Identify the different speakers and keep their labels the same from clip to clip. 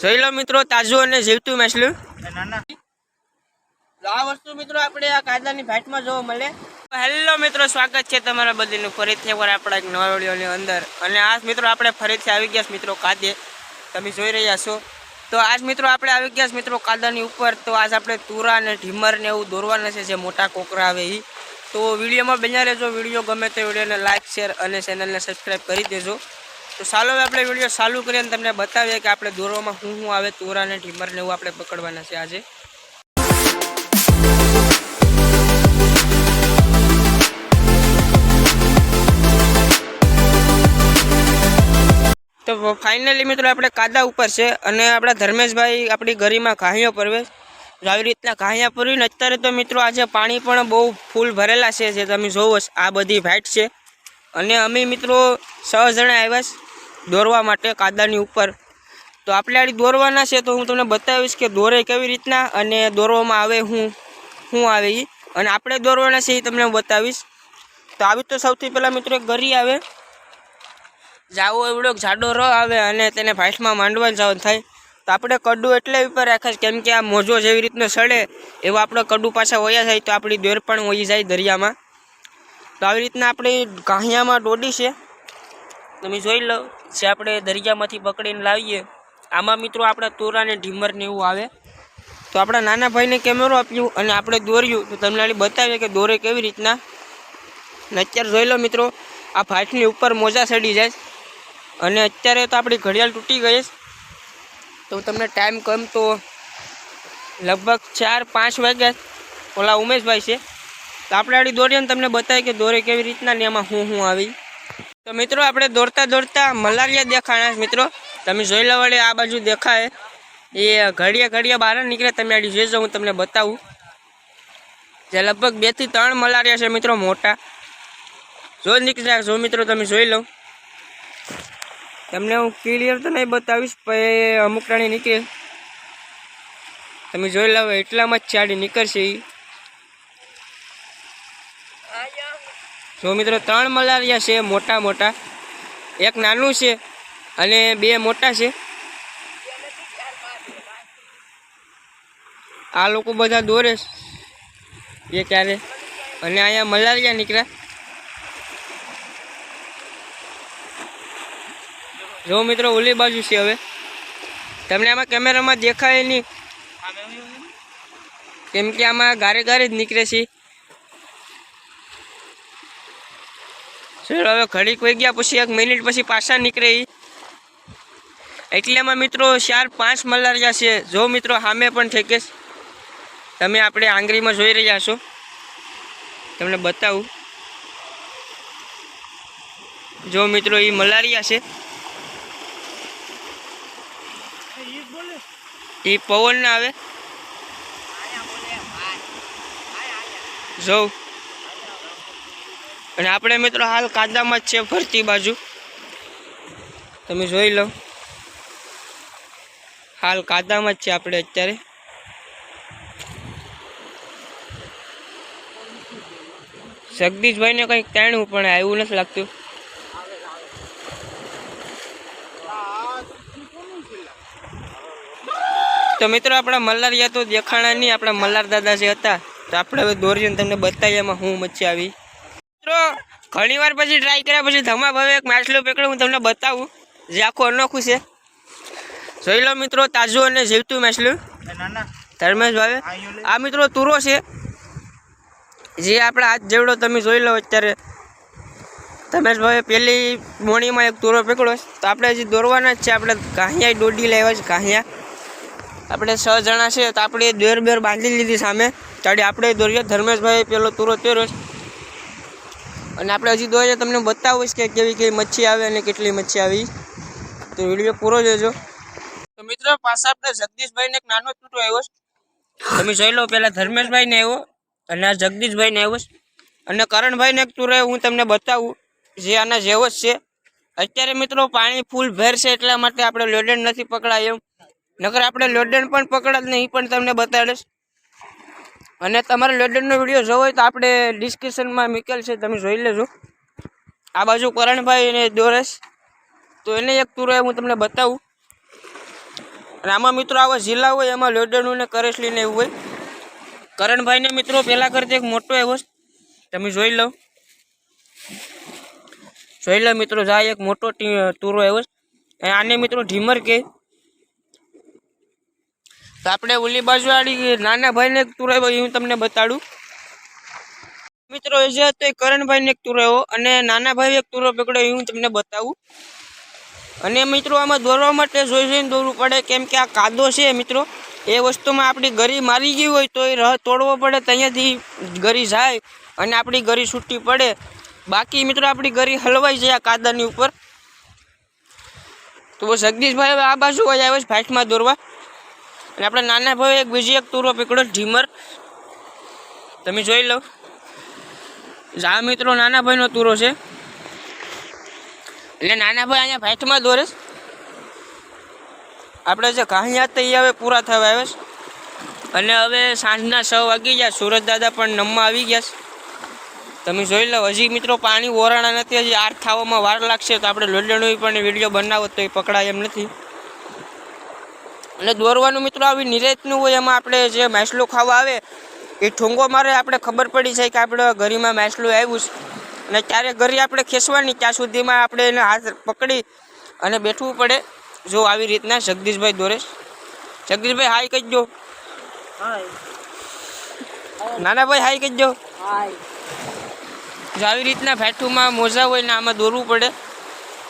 Speaker 1: જોઈ લો મિત્રો તાજું અને જીવતું મેસલું આ વસ્તુ મિત્રો આપણે આ કાયદાની ભાટમાં જોવા મળે. હેલો મિત્રો સ્વાગત છે તમારા બધીનું. ફરીથી એકવાર આપણા એક નવા વિડીયોની અંદર. અને આજ મિત્રો આપણે ફરીથી આવી ગયા મિત્રો કાદે. તમે જોઈ રહ્યા છો. તો આજ મિત્રો આપણે આવી ગયા મિત્રો કાદાની ઉપર. તો આજ આપણે તુરા અને ઢીમર ને એવું દોરવાના છે જે મોટા કોકરા આવે એ તો વિડીયોમાં બન્યા રહેજો. વીડિયો ગમે તે વિડીયોને લાઇક શેર અને ચેનલને સબસ્ક્રાઈબ કરી દેજો. તો ચાલો હવે આપણે વીડિયો ચાલુ કરીને તમને બતાવીએ કે આપણે દોરવામાં શું શું આવે તોરા અને ઢીમર ને એવું આપણે પકડવાના છે આજે. તો ફાઇનલી મિત્રો આપણે કાદા ઉપર છે અને આપણા ધર્મેશભાઈ આપણી ગરીમાં ઘાહીઓ પરવે. આવી રીતના ઘાહિયા પરવીને અત્યારે તો મિત્રો આજે પાણી પણ બહુ ફૂલ ભરેલા છે જે તમે જોવો આ બધી ભાઈટ છે. અને અમે મિત્રો છ જણા આવ્યા છે દોરવા માટે કાદાની ઉપર. તો આપણે આડી દોરવાના છે તો હું તમને બતાવીશ કે દોરે કેવી રીતના અને દોરવામાં આવે હું શું આવે એ અને આપણે દોરવાના છે એ તમને હું બતાવીશ. તો આવી તો સૌથી પહેલાં મિત્રો એક ગરી આવે. જાવો એવડો જાડો ર આવે અને તેને ભાઈટમાં માંડવા જવાનું થાય. તો આપણે કડું એટલે ઉપર રાખે છે કેમ કે આ મોજો જેવી રીતનો સડે એવો આપણે કડું પાછા વયા જાય તો આપણી દોર પણ વહી જાય દરિયામાં. તો આવી રીતના આપણે ગાહિયામાં દોડી છે. તમે જોઈ લો, જે આપણે દરિયામાંથી પકડીને લાવીએ, આમાં મિત્રો આપણા તોરા ને ઢીમરને એવું આવે. તો આપણા નાના ભાઈને કેમેરો આપ્યું અને આપણે દોર્યું. તો તમને આની બતાવીએ કે દોરે કેવી રીતના. અત્યારે જોઈ લો મિત્રો, આ ફાટની ઉપર મોજા સડી જાય અને અત્યારે તો આપણી ઘડિયાળ તૂટી ગઈ તો તમને ટાઈમ કમ તો લગભગ ચાર પાંચ વાગ્યા ઓલા ઉમેશભાઈ છે. તો આપણે આડી દોરીએ ને તમને બતાવીએ કે દોરે કેવી રીતના ને એમાં હું હું આવી. તો મિત્રો આપણે દોરતા દોરતા મલારિયા દેખાણા મિત્રો. તમે જોઈ લો વળી આ બાજુ દેખાય. એ ઘડિયા ઘડીએ બહાર નીકળે, તમે આડી જોઈજો હું તમને બતાવું. જે લગભગ બેથી ત્રણ મલારિયા છે મિત્રો મોટા. જો નીકળ્યા જો મિત્રો તમે જોઈ લો. તમને હું ક્લિયર તો નહીં બતાવીશ, પણ અમુક પ્રાણી નીકળે. તમે જોઈ લો, એટલામાં જ ચાડી નીકળશે એ જો મિત્રો, ત્રણ મલારિયા છે, મોટા મોટા. એક નાનું છે અને બે મોટા છે. આ લોકો બધા દોરે એ ક્યારે? અને અહીંયા મલારિયા નીકળ્યા. જો મિત્રો, ઓલી બાજુ છે હવે. તમને આમાં કેમેરામાં દેખાય નહીં. કેમ કે આમાં ગારે ગારે જ નીકળે છે. ચલો, હવે ઘડીક વહી ગયા પછી એક મિનિટ પછી પાછા નીકળે એટલામાં મિત્રો ચાર પાંચ મલારિયા છે. જો મિત્રો સામે પણ ઠેકે તમે આપણે આંગળીમાં જોઈ રહ્યા છો. તમને બતાવું. જો મિત્રો એ મલારિયા છે. એ પવન ના આવે. જોઉં અને આપણે મિત્રો હાલ કાદામાં જ છે ફરતી બાજુ. તમે જોઈ લો. હાલ કાદામાં જ છે આપણે અત્યારે. જગદીશભાઈને કંઈક તેણું પણ આવ્યું નથી લાગતું. તો મિત્રો આપણા મલ્લારિયા તો દેખાણા નહીં, આપણા મલ્લાર દાદા જે હતા. તો આપણે હવે દોરીને તમને બતાવીએ એમાં હું મચ્છી આવી. મિત્રો ઘણી વાર પછી ટ્રાય કર્યા પછી ધમા ભાવે એક માછલો પકડ્યું હું તમને બતાવું. જે આખું અનોખું છે. જોઈ લો મિત્રો તાજું અને જીવતું માછલું ધર્મેશ ભાવે. આ મિત્રો તુરો છે. જે આપણા હાથ જેવડો તમે જોઈ લો અત્યારે. ધર્મેશભાઈ પહેલી મોણીમાં એક તુરો પકડ્યો તો આપણે હજી દોરવાના જ છે. આપણે ઘાહિયા દોડી લાવ્યા છે ઘાહિયા આપણે છ જણા છે તો આપણે દોર બેર બાંધી લીધી સામે. તાડી આપણે દોરીએ. ધર્મેશભાઈ પેલો તુરો તેરો છે. અને આપણે હજી દોરે તમને બતાવીશ કે કેવી કેવી મચ્છી આવે અને કેટલી મચ્છી આવી. તો વીડિયો પૂરો જોજો. તો મિત્રો, પાછા આપણે જગદીશભાઈને એક નાનો છૂટો આવ્યો તમે જોઈ લો પહેલાં ધર્મેશભાઈને આવ્યો અને આ જગદીશભાઈને આવ્યો અને કરણભાઈને એક ટૂર હું તમને બતાવું, જે આના જેવો જ છે. અત્યારે મિત્રો, પાણી ફૂલ ભેર છે એટલા માટે આપણે લોડેન નથી પકડાય એમ. નકર આપણે લોડેન પણ પકડા જ નહીં, પણ તમને બતાડીશ. અને તમારે લેડરનો વીડિયો જોવો હોય તો આપણે ડિસ્ક્રિપ્શનમાં મૂકેલ છે, તમે જોઈ લેજો. આ બાજુ કરણભાઈ અને દોરેશ. તો એને એક તુરો હું તમને બતાવું. અને આમાં મિત્રો આવા જિલ્લા હોય, એમાં લેડરનું ને કરેસલી ને એવું હોય. કરણભાઈને મિત્રો પહેલાં કરતા એક મોટો એવો તમે જોઈ લો. જોઈ લો મિત્રો જાય એક મોટો તુરો એવો. અને આને મિત્રો ઢીમર કે તો આપણે ઓલી બાજુ આડી નાના ભાઈને એક તુરાવ્યો હું તમને બતાડું. મિત્રો, એ જે હતો એ કરણભાઈને એક તુરાવ્યો અને નાના ભાઈ એક તુરો પકડ્યો હું તમને બતાવું. અને મિત્રો, આમાં દોરવા માટે જોઈ જોઈને દોરવું પડે કેમ કે આ કાદો છે મિત્રો. એ વસ્તુમાં આપણી ગરી મારી ગઈ હોય તો એ રહ તોડવો પડે ત્યાંથી ગરી જાય અને આપણી ગરી છૂટી પડે. બાકી મિત્રો, આપણી ગરી હલવાઈ જાય આ કાદાની ઉપર. તો જગદીશભાઈ આ બાજુ હોય આવે છે ફાઇટમાં દોરવા. અને આપણે નાના ભાઈ એક બીજી એક તૂરો પીકડો ઢીમર. તમે જોઈ લો. આ મિત્રો, નાના ભાઈનો તુરો છે. એટલે નાના ભાઈ અહીંયા ફાઇટમાં દોરે. આપણે જે કાહિયા તો હવે પૂરા થવા આવે છે. અને હવે સાંજના છ વાગી ગયા સુરત દાદા પણ નમવા આવી ગયા છે. તમે જોઈ લો, હજી મિત્રો પાણી ઓરાણા નથી, હજી આર થવામાં વાર લાગશે, તો આપણે લોડણું પણ વીડિયો બનાવો તો એ પકડાય એમ નથી. અને દોરવાનું મિત્રો આવી નિરેતનું હોય એમાં આપણે જે માછલું ખાવા આવે એ ઠુંગો મારે આપણે ખબર પડી જાય કે આપણે ગરીમાં માછલું આવ્યું છે. અને ત્યારે ગરી આપણે ખેંચવાની ત્યાં સુધીમાં આપણે એને હાથ પકડી અને બેઠવું પડે. જો આવી રીતના જગદીશભાઈ દોરે. જગદીશભાઈ હાઈ કહીજો નાના ભાઈ હાઈ કહીજો જો આવી રીતના ફેઠુંમાં મોજા હોય ને આમાં દોરવું પડે.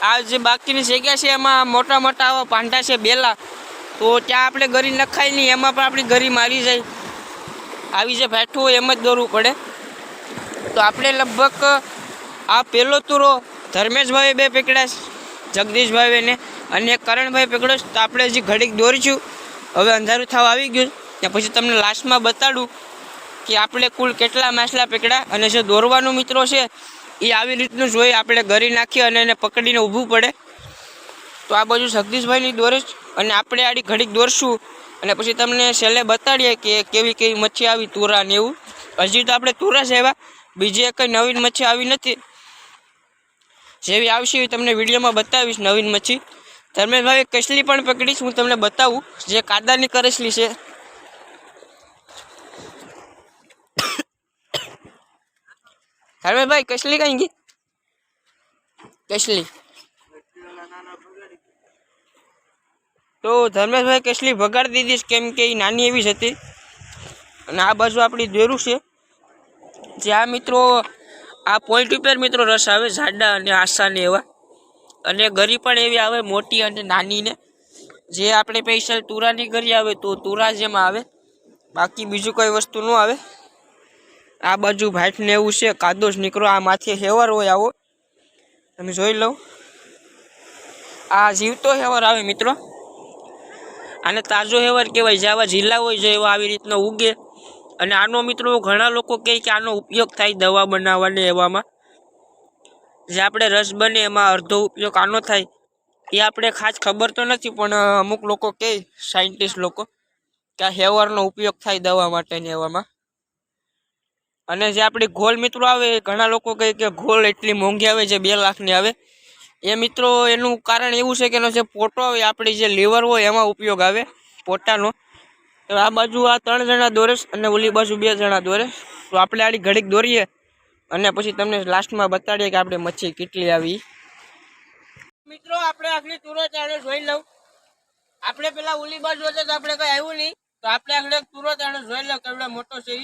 Speaker 1: આ જે બાકીની જગ્યા છે એમાં મોટા મોટા આવા પાંડા છે બેલા. તો ત્યાં આપણે ગરી નખાય નહીં, એમાં પણ આપણી ગરી મારી જાય. આવી જે ફેઠું હોય એમ જ દોરવું પડે. તો આપણે લગભગ, આ પહેલો તુરો ધર્મેશભાઈએ બે પકડ્યા જગદીશભાઈને અને કરણભાઈ પકડ્યો તો આપણે હજી ઘડીક દોરીશું. હવે અંધારું થવા આવી ગયું, ત્યાં પછી તમને લાસ્ટમાં બતાડું કે આપણે કુલ કેટલા માછલા પકડ્યા અને જે દોરવાનું મિત્રો છે, એ આવી રીતનું જોઈ આપણે ગરી નાખીએ અને એને પકડીને ઊભું પડે. તો આ બાજુ જગદીશભાઈની દોરીશ અને આપણે આડી ઘડીક દોરશું. અને પછી તમને છેલ્લે બતાડીએ કે કેવી કેવી મચ્છી આવી, તુરા ને એવું. હજી તો આપણે તુરા છે એવા બીજી કંઈ નવીન મચ્છી આવી નથી. જેવી આવશે એવી તમને વિડીયોમાં બતાવીશ નવીન મચ્છી. ધર્મેશભાઈ કસલી પણ પકડીશ હું તમને બતાવું. જે કાદાની કરેસલી છે. ધર્મેશભાઈ, કસલી કઈ ગઈ? કસલી. તો ધર્મેશભાઈ કેસલી ભગાડી દીધી કેમ કે એ નાની એવી જ હતી. અને આ બાજુ આપણી દોરું છે. જે આ મિત્રો, આ પોઈન્ટ ઉપર મિત્રો રસ આવે ઝાડા અને આશાને એવા. અને ગરી પણ એવી આવે, મોટી અને નાનીને જે આપણે પૈસા તુરાની ગરી આવે તો તુરા જેમાં આવે. બાકી બીજું કોઈ વસ્તુ ન આવે. આ બાજુ ભાઈટને એવું છે, કાદો જ નીકળો, આ માથે હેવર હોય આવો. તમે જોઈ લો. આ જીવતો હેવર આવે મિત્રો. આને તાજો હેવર કહેવાય જે આવા જિલ્લા હોય છે, એવા આવી રીતનો ઉગે. અને આનો મિત્રો ઘણા લોકો કહે કે આનો ઉપયોગ થાય દવા બનાવવાને એવામાં. જે આપણે રસ બને એમાં અડધો ઉપયોગ આનો થાય. એ આપણે ખાસ ખબર તો નથી, પણ અમુક લોકો કહે સાયન્ટિસ્ટ લોકો, કે આ હેવરનો ઉપયોગ થાય દવા માટેને એવામાં. અને જે આપણી ઘોલ મિત્રો આવે, એ ઘણા લોકો કહે કે ઘોલ એટલી મોંઘી આવે છે, બે લાખની આવે. એ મિત્રો, એનું કારણ એવું છે કે એનો જે પોટો આવે, આપણી જે લીવર હોય, એમાં ઉપયોગ આવે પોટાનો તો આ બાજુ આ ત્રણ જણા દોરેશ અને ઓલી બાજુ બે જણા દોરે તો આપણે આડી ઘડીક દોરીએ અને પછી તમને લાસ્ટમાં બતાડીએ કે આપણે મચ્છી કેટલી આવી. મિત્રો, આપણે આખલી તુરો ચાલે જોઈ લઉં. આપણે પેલા ઓલી બાજુ હતા તો આપણે કઈ આવ્યું નહીં. તો આપણે આખલે તુરો આડે જોઈ લઉં કેવડો મોટો છે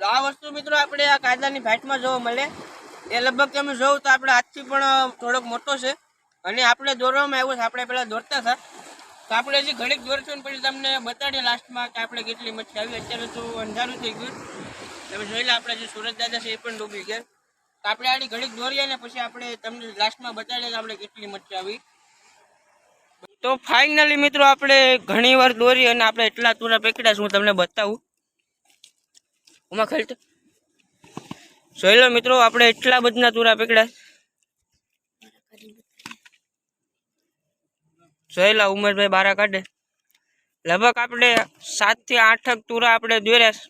Speaker 1: આ વસ્તુ મિત્રો, આપણે આ કાયદાની ફાઇટમાં જોવા મળે. એ લગભગ તમે જોવો તો આપણે હાથથી પણ થોડોક મોટો છે. અને આપણે દોરવામાં આવ્યો છે. આપણે પેલા દોરતા હતા. તો આપણે હજી ઘડીક દોરશું ને પછી તમને બતાડીએ લાસ્ટમાં કે આપણે કેટલી મચ્છી આવી. અત્યારે તો અંધારું થઈ ગયું. તમે જોઈ લે આપણે જે સુરત દાદા છે એ પણ ડૂબી ગયા. તો આપણે આડી ઘડીક દોરીએ ને પછી આપણે તમને લાસ્ટમાં બતાડીએ કે આપણે કેટલી મચ્છી આવી. તો ફાઇનલી મિત્રો આપણે ઘણી વાર દોરી અને આપણે એટલા તુરા પકડ્યા છે હું તમને બતાવું. ઉમા ખેલતો જોઈ લો મિત્રો, આપણે એટલા બધા તુરા પકડ્યા જોઈ લો ઉમેશભાઈ બારા કાઢે. લગભગ આપણે સાતથી આઠ તુરા આપણે દોર્યા.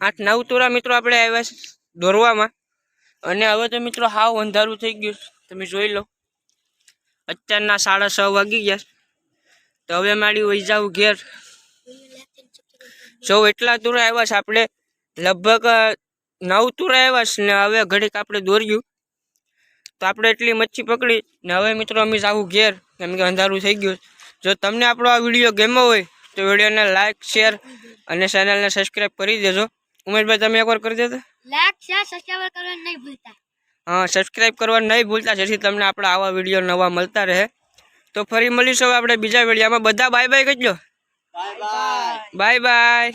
Speaker 1: આઠ નવ તુરા મિત્રો આપણે આવ્યા છે દોરવામાં. અને હવે તો મિત્રો હાવ અંધારું થઈ ગયું તમે જોઈ લો. અત્યારના સાડા છ વાગી ગયા તો હવે મારી વહી જાવ ઘેર. જો એટલા દૂર આવ્યા છે આપણે, લગભગ નવ તુરા આવ્યા છે ને હવે ઘડીક આપણે દોર્યું. તો આપણે એટલી મચ્છી પકડી ને હવે મિત્રો અમે જાવું ઘેર. કેમ કે અંધારું થઈ ગયું. જો તમને આપણો આ વીડિયો ગમ્યો હોય તો વિડીયોને લાઇક શેર અને ચેનલને સબસ્ક્રાઈબ કરી દેજો. ઉમેશભાઈ તમે એકવાર કરી દેજો.
Speaker 2: લાઈક શેર સબસ્ક્રાઇબ કરવાનું નહીં ભૂલતા.
Speaker 1: હા સબસ્ક્રાઈબ કરવાનું નહીં ભૂલતા. જેથી તમને આપણા આવા વીડિયો નવા મળતા રહે. તો ફરી મળીશું આપણે બીજા વિડીયોમાં. બધા બાય બાય કહેજો. Bye bye